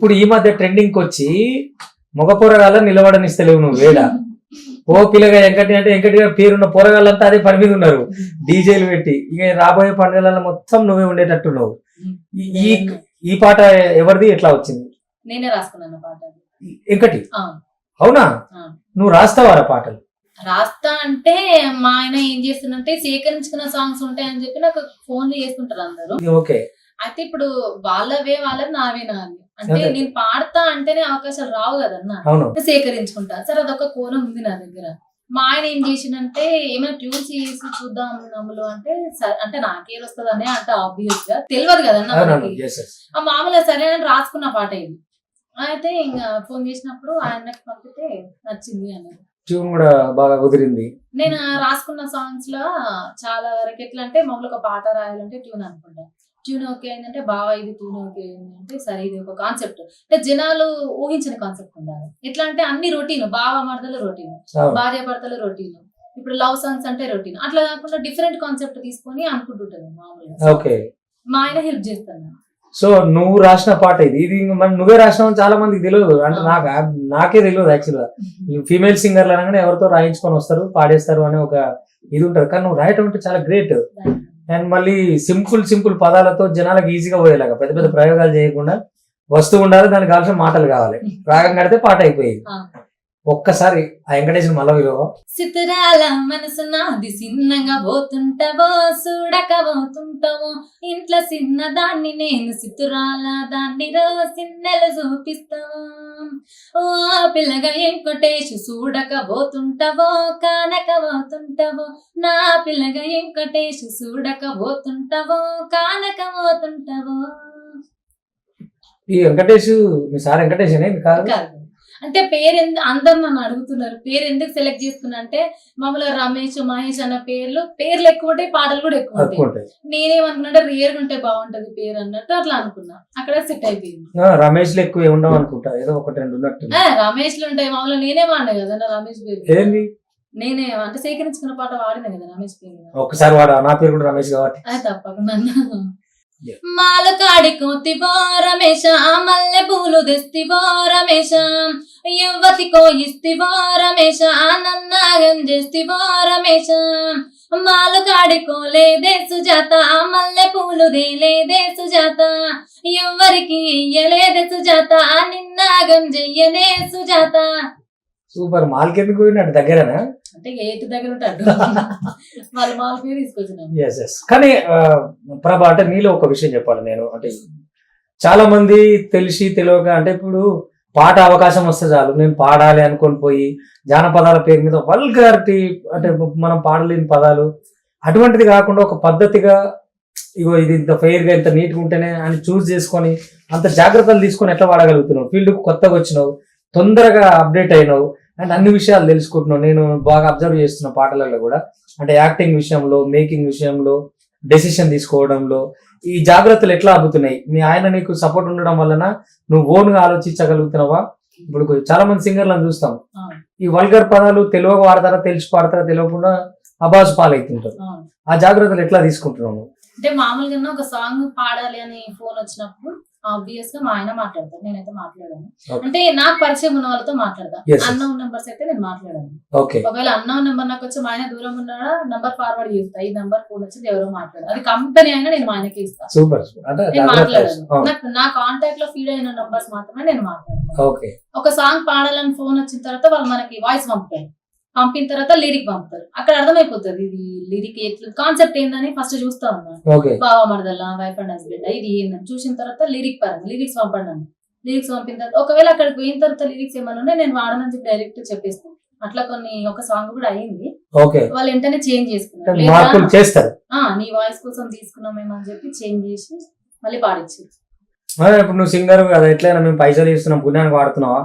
ఇప్పుడు ఈ మధ్య ట్రెండింగ్ వచ్చి మగ పోరగాళ్ళ నిలబడనిస్తలేవు నువ్వు వేడ. ఓ పిల్లగా వెంకటి అంటే వెంకటి గారి పేరున్న పోరగాళ్ళంతా అదే పని మీద ఉన్నారు. డీజేలు పెట్టి. ఇక రాబోయే పండుగలలో మొత్తం నువ్వే ఉండేటట్టున్నావు. ఈ- ఈ పాట ఎవరిది? ఎట్లా వచ్చింది? నేనే రాసుకున్నాను పాట. వెంకటి? అవునా. నువ్వు రాస్తావారా పాటలు? రాస్తా అంటే మా ఆయన ఏం చేస్తున్నంటే సేకరించుకున్న సాంగ్స్ ఉంటాయని చెప్పి నాకు ఫోన్లు చేస్తుంటారు అందరూ. ఓకే. అయితే ఇప్పుడు వాళ్ళవే వాళ్ళవి నావే నావి. అంటే. నేను పాడతా అంటేనే అవకాశాలు రావు కదన్నా? సేకరించుకుంటా. సరే అదొక కోణం ఉంది నా దగ్గర. మా ఆయన ఏం చేసిందంటే ఏమైనా ట్యూన్స్ చేసి చూద్దాం నమ్ములు అంటే అంటే నాకేం వస్తుంది అనే అంటే ఆబ్వియస్గా తెలియదు కదన్నా. ఆ మామూలుగా సరే అని రాసుకున్న పాట ఇది. అయితే ఇంకా ఫోన్ చేసినప్పుడు ఆయనకి పంపితే నచ్చింది అన్నారు ట్యూన్ కూడా బాగా కుదిరింది. నేను రాసుకున్న సాంగ్స్లో చాలా వరకు ఎట్లా అంటే మామూలుగా ఒక పాట రాయాలంటే ట్యూన్ అనుకుంటా. ట్యూన్ ఓకే అయిందంటే బాగా ఇది ట్యూన్ ఓకే అయింది అంటే సరే ఇది ఒక కాన్సెప్ట్ అంటే జనాలు ఊహించిన కాన్సెప్ట్ ఉండాలి. ఎట్లా అంటే అన్ని రొటీన్ బావ మరదలు రొటీన్. భార్య భర్తలు రొటీన్ ఇప్పుడు లవ్ సాంగ్స్ అంటే రొటీన్ అట్లా కాకుండా డిఫరెంట్ కాన్సెప్ట్ తీసుకొని అనుకుంటుంటాను మామూలుగా. మా ఆయన హెల్ప్ చేస్తాను. సో నువ్వు రాసిన పాట ఇది. ఇది మరి నువ్వే రాసినావు చాలా మందికి తెలియదు. అంటే నాకు నాకే తెలియదు యాక్చువల్గా ఫీమేల్ సింగర్లు అనగానే ఎవరితో రాయించుకొని వస్తారు పాడేస్తారు అనే ఒక ఇది ఉంటుంది. కానీ నువ్వు రాయటం అంటే చాలా గ్రేట్ అండ్ మళ్ళీ సింపుల్ సింపుల్ పదాలతో జనాలకు ఈజీగా పోయేలాగా. పెద్ద పెద్ద ప్రయోగాలు చేయకుండా వస్తువు ఉండాలి దానికి కావాల్సిన మాటలు కావాలి. రాగం కడితే పాట అయిపోయింది. ఒక్కసారి ఆ వెంకటేశ్వర మళ్ళీ విలువ. సితరాల మనసు నాది సిన్నగా పోతుంటావో చూడక పోతుంటావో ఇంట్లో చిన్నదాన్ని నేను సితురాల దాన్ని రో సిన్నెలు చూపిస్తావో? ఓ పిల్లగా ఎంకటేష్ చూడక పోతుంటావో కానక పోతుంటావో నా పిల్లగా ఎంకటేష్ చూడక పోతుంటావో కానక పోతుంటావో ఈ వెంకటేష్ మీ సార్ వెంకటేష్ అనేది కాదు అంటే పేరు ఎందుకు అందరు నన్ను అడుగుతున్నారు పేరు ఎందుకు సెలెక్ట్ చేసుకున్నా అంటే మామూలుగా రమేష్ మహేష్ అన్న పేర్లు పేర్లు ఎక్కువ ఉంటాయి పాటలు కూడా ఎక్కువ ఉంటాయి. నేనేమనుకున్నా రేర్ ఉంటే బాగుంటది పేరు అన్నట్టు అట్లా అనుకున్నా. అక్కడ సెట్ అయిపోయింది. రమేష్లో ఎక్కువ ఉండవు అనుకుంటా ఏదో ఒకటి రెండు ఉన్నట్టు. ఆ, రమేష్లు ఉంటాయి మామూలుగా నేనే వాడినా కదా రమేష్ పేరు. నేనే అంటే సేకరించుకున్న పాట వాడినా కదా రమేష్ పేరు వాడు నా పేరు కూడా రమేష్ కాబట్టి. తప్పకుండా. మాలకాడి కోతివో రమేష మల్లె పూలు తెస్తివో రమేష. యువతికో ఇస్తివో రమేష నన్నాగం చేస్తివో రమేష మాలకాడికో లేదే సుజాత మల్లె పూలు లేదే సుజాత. ఎవ్వరికి ఇయ్యలేదే సుజాత నిన్నాగం చెయ్యనే సుజాత. సూపర్. మాల్కి ఎందుకు పోయినట్టు దగ్గరనా? అంటే దగ్గర ఉంటాడు. వాళ్ళ మాల పేరు తీసుకొచ్చినాం ఎస్ ఎస్ కానీ ఆ, ప్రభా అంటే నీలో ఒక విషయం చెప్పాలి నేను. అంటే చాలా మంది తెలిసి తెలియక అంటే ఇప్పుడు పాట అవకాశం వస్తే చాలు. నేను పాడాలి అనుకొని పోయి జానపదాల పేరు మీద వల్గారిటీ అంటే మనం పాడలేని పదాలు. అటువంటిది కాకుండా ఒక పద్ధతిగా ఇగో ఇది ఇంత ఫెయిర్గా ఇంత నీట్గా ఉంటేనే అని చూస్ చేసుకొని అంత జాగ్రత్తలు తీసుకొని ఎట్లా వాడగలుగుతున్నావు? ఫీల్డ్ కొత్తగా వచ్చినావు తొందరగా అప్డేట్ అయినావు అండ్ అన్ని విషయాలు తెలుసుకుంటున్నావు. నేను బాగా అబ్జర్వ్ చేస్తున్న పాటలలో కూడా. అంటే యాక్టింగ్ విషయంలో మేకింగ్ విషయంలో డెసిషన్ తీసుకోవడంలో ఈ జాగ్రత్తలు ఎట్లా అబ్బుతున్నాయి మీ ఆయన నీకు సపోర్ట్ ఉండడం వలన నువ్వు ఓన్గా ఆలోచించగలుగుతున్నావా ఇప్పుడు చాలా మంది సింగర్లను చూస్తాం. ఈ వల్గర్ పదాలు తెలియక వాడతారా తెలిసి పాడతారా తెలియకుండా అబాస్ పాలవుతుంటారు అవును. ఆ జాగ్రత్తలు ఎట్లా తీసుకుంటున్నావు నువ్వు? అంటే మామూలుగా ఒక సాంగ్ పాడాలి అని ఫోన్ వచ్చినప్పుడు ఆబ్వియస్గా మా ఆయన మాట్లాడతాను నేనైతే మాట్లాడాను. అంటే నాకు పరిచయం ఉన్న వాళ్ళతో మాట్లాడతాను yes. అన్నౌన్ నెంబర్స్ అయితే నేను మాట్లాడాను. ఒకవేళ అన్నౌన్ నెంబర్ నాకు వచ్చి మా ఆయన దూరం ఉన్నాడా నంబర్ ఫార్వర్డ్ చేస్తా. ఈ నంబర్ ఫోన్ వచ్చింది ఎవరో మాట్లాడారు. అది కంపెనీ అయినా నేను మా ఆయనకి ఇస్తాను నేను మాట్లాడాను. అవును. నాకు నా కాంటాక్ట్లో ఫీడ్ అయిన నంబర్స్ మాత్రమే నేను మాట్లాడాను. ఓకే ఒక సాంగ్ పాడాలని ఫోన్ వచ్చిన తర్వాత వాళ్ళు మనకి వాయిస్ పంపుతారు. పంపిన తర్వాత లిరిక్ పంపుతారు. అక్కడ అర్థమైపోతుంది ఇది లిరిక్ ఎట్లా కాన్సెప్ట్ ఏందని ఫస్ట్ చూస్తా ఉన్నాను బావ మరదల్లా వైఫ్ అండ్ హస్బెండ్ ఇది ఏందని చూసిన తర్వాత లిరిక్ పరంగా లిరిక్స్ పంపండి లిరిక్స్ పంపిన తర్వాత ఒకవేళ అక్కడికి పోయిన తర్వాత లిరిక్స్ ఏమైనా ఉన్నాయి నేను వాడనని చెప్పి డైరెక్ట్ చెప్పేస్తాను అట్లా కొన్ని ఒక సాంగ్ కూడా అయింది. వాళ్ళు వెంటనే చేంజ్ చేసుకున్నారు. నీ వాయిస్ కోసం తీసుకున్నామేమో అని చెప్పి చేంజ్ చేసి మళ్ళీ పాడించారు ఇప్పుడు నువ్వు సింగర్ కదా ఎట్లయినా మేము పైసలు ఇస్తున్నాం పుణ్యానికి వాడుతున్నావా?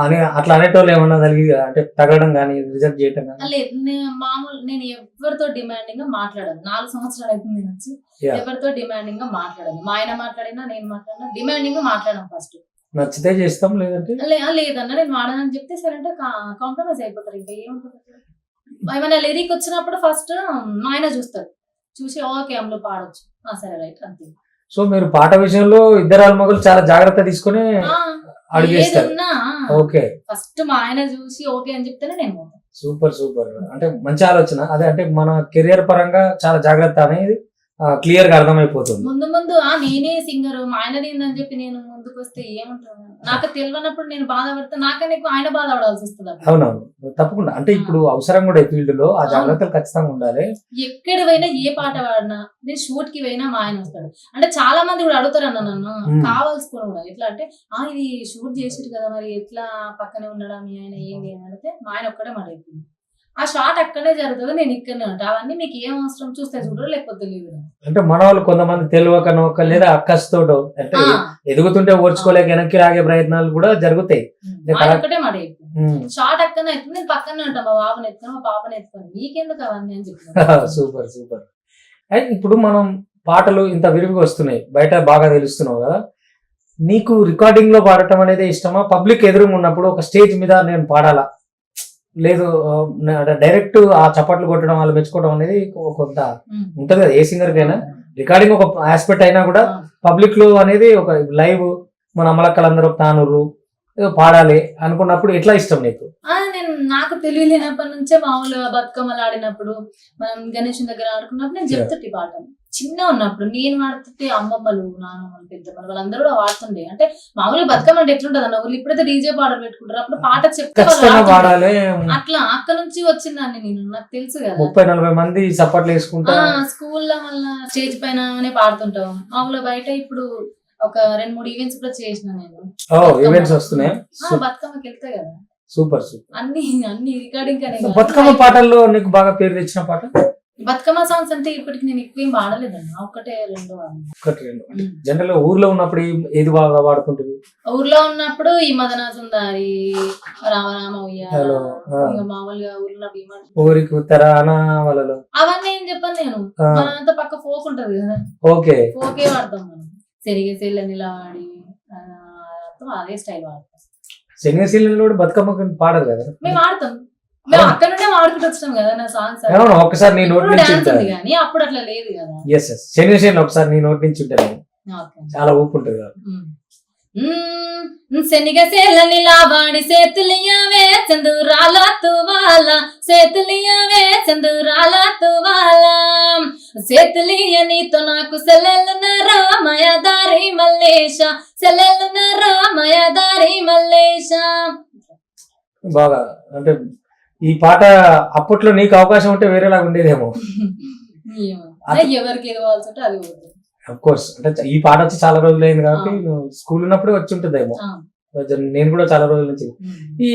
అని అట్లా అనేటోళ్ళు ఏమన్నా కలిగి అంటే తగలడం కానీ రిజెక్ట్ చేయడం కానీ? లేదు మామూలు నేను ఎవరితో డిమాండింగ్గా మాట్లాడను. నాలుగు సంవత్సరాలు అవుతుంది నేను వచ్చి Yeah. ఎవరితో డిమాండింగ్గా మాట్లాడను. మా ఆయన మాట్లాడినా నేను మాట్లాడినా డిమాండింగ్గా మాట్లాడను ఫస్ట్ నచ్చితే చేస్తాం లేదంటే? లేదన్న నేను వాడనని చెప్తే సరే అంటే కాంప్రమైజ్ అయిపోతారు ఇంకా. ఏముంటుంది? ఏమైనా లిరిక్ వచ్చినప్పుడు ఫస్ట్ మా ఆయన చూస్తాడు. చూసి ఓకే అందులో పాడొచ్చు. ఆ, సరే రైట్ అంతే. సో మీరు పాట విషయంలో ఇద్దరు ఆల్మగలు చాలా జాగ్రత్త తీసుకుని అడిగేస్తారు ఓకే. ఫస్ట్ మా ఆయన చూసి ఓకే అని చెప్తేనే నేను సూపర్ సూపర్. అంటే మంచి ఆలోచన. అదే అంటే మన కెరియర్ పరంగా చాలా జాగ్రత్త అనేది క్లియర్గా అర్థమైపోతుంది. ముందు ముందు ఆ నేనే సింగర్ మా ఆయనది ఏందని చెప్పి నేను ముందుకు వస్తే ఏమంటాను నాకు తెలియనప్పుడు నేను బాధపడితే నాకన్నా ఎక్కువ ఆయన బాధపడాల్సి వస్తుంది. అవునవును. తప్పకుండా. అంటే ఇప్పుడు అవసరం కూడా ఈ ఫీల్డ్లో ఆ జాగ్రత్తలు ఖచ్చితంగా ఉండాలి. ఎక్కడ పోయినా ఏ పాట పాడినా నేను షూట్కి పోయినా మా ఆయన వస్తాడు. అంటే చాలా మంది కూడా అడుగుతారు అన్న నన్ను. కావాల్సుకుని కూడా. ఎట్లా అంటే ఆ ఇది షూట్ చేసిరు కదా మరి ఎట్లా పక్కనే ఉండడం మీ ఆయన ఏంటి అని అడిగితే మా ఆయన ఒక్కడే మాట ఆ షాట్ అక్కడే జరుగుతుంది నేను ఇక్కడనే ఉంటా. అవన్నీ మీకు ఏం అవసరం చూస్తే చూడరు లేకపోతే లేదు అంటే మన వాళ్ళు కొంతమంది తెలియకనో లేదా అక్కస్తోటో అంటే ఎదుగుతుంటే ఓర్చుకోలేక వెనక్కి రాగే ప్రయత్నాలు కూడా జరుగుతాయి. ఒక్కటే మాట. షాట్ అక్కనే అయితే నేను పక్కనే ఉంటా మా బాబుని ఎత్తుకొని మా పాపని ఎత్తుకొని మీకెందుకు అవన్నీ అని చెప్పి. Super super. అయితే ఇప్పుడు మనం పాటలు ఇంత విరివిగా వస్తున్నాయి. బయట బాగా తెలుస్తున్నావు కదా. నీకు రికార్డింగ్లో పాడటం అనేది ఇష్టమా? పబ్లిక్ ఎదురుగా ఉన్నప్పుడు ఒక స్టేజ్ మీద నేను పాడాలా? లేదు డైరెక్ట్ ఆ చప్పట్లు కొట్టడం వాళ్ళు మెచ్చుకోవడం అనేది కొంత ఉంటది కదా ఏ సింగర్ కైనా. రికార్డింగ్ ఒక ఆస్పెక్ట్ అయినా కూడా పబ్లిక్లో అనేది ఒక లైవ్ మన అమలక్కలందరూ తానురు ఏదో పాడాలి అనుకున్నప్పుడు ఎట్లా ఇష్టం నీకు? నేను నాకు తెలియలేనప్పటి నుంచే మామూలుగా బతుకమ్మలు ఆడినప్పుడు మనం గణేష్ దగ్గర ఆడుకున్నప్పుడు నేను చెప్తుంటే పాట చిన్న ఉన్నప్పుడు నేను వాడుతుంటే అమ్మమ్మలు నాన్నమ్మలు పెద్దమ్మలు వాళ్ళందరూ కూడా వాడుతుండే అంటే మామూలుగా బతుకమ్మ అంటే ఎట్లుంటది అన్న వాళ్ళు ఇప్పుడైతే డీజే పాటలు పెట్టుకుంటారు. అప్పుడు పాట చెప్తే వాళ్ళు ఖచ్చితంగా ఆడుతుండే. పాడాలి. అట్లా అక్కడ నుంచి వచ్చిందాన్ని నేను. నాకు తెలుసు కదా. ముప్పై నలభై మంది చప్పట్లు వేసుకుంటా. స్కూల్లో మళ్ళా స్టేజ్ పైన పాడుతుంటాం. మామూలుగా బయట ఇప్పుడు ఒక రెండు మూడు ఈవెంట్స్ కూడా చేసిన నేను. ఈవెంట్స్ వస్తున్నాయి? బతుకమ్మకి వెళ్తా కదా. Super super. అన్ని అన్ని రికార్డింగ్. బతుకమ్మ పాటల్లో నీకు బాగా పేరు తెచ్చిన పాట? బతుకమ్మ సాంగ్స్ అంటే ఇప్పటికి నేను ఎక్కువ ఏం పాడలేదన్న ఒక్కటే రెండు. ఒకటి రెండు జనరల్గా ఊర్లో ఉన్నప్పుడు ఏ- ఏది బాగా వాడుకుంటుంది ఊర్లో ఉన్నప్పుడు ఈ మదన సుందారి రామరామ ఉయ్యాల, హలో, ఆ. ఇంకా మామూలుగా ఊర్లో భీమా ఊరికి ఉత్తరాన వాళ్ళలో అవన్నీ ఏం చెప్పాను నేను. ఆ, మనంతా పక్క ఫోక్ ఉంటది కదా. ఓకే. ఫోకే వాడతాం మనం. సెరిగే సెల్ల నిలవాడి ఆ, మొత్తం అదే స్టైల్ వాడతాం శనిశీలలో కూడా బతుకమ్మ పాడరు కదా? మేము ఆడతాం. ఒకసారి నీ నోటి నుంచి అప్పుడు అట్లా లేదు కదా. ఎస్ ఎస్ శనిశీల ఒకసారి నీ నోటి నుంచి ఉంటాను చాలా ఊపు ఉంటుంది కదా. శనిగ సేల నిలావాడి సేతులియవే చందురాల తువాల సేతులియవే చందురాల తువాల సేతులియ నీతో నాకు సెలెలున రామయ దారి మల్లేశ. సెలెలున రామయ దారి మల్లేశ. బాగా అంటే ఈ పాట అప్పట్లో నీకు అవకాశం ఉంటే వేరేలాగా ఉండేదేమో ఏమో. అదే ఎవరికి ఏది కావాల్సి ఉంటే అది పోతుంది. అఫ్ కోర్స్ అంటే ఈ పాట వచ్చి చాలా రోజులు అయింది కాబట్టి స్కూల్ ఉన్నప్పుడే వచ్చి ఉంటుందేమో. నేను కూడా చాలా రోజుల నుంచి. ఈ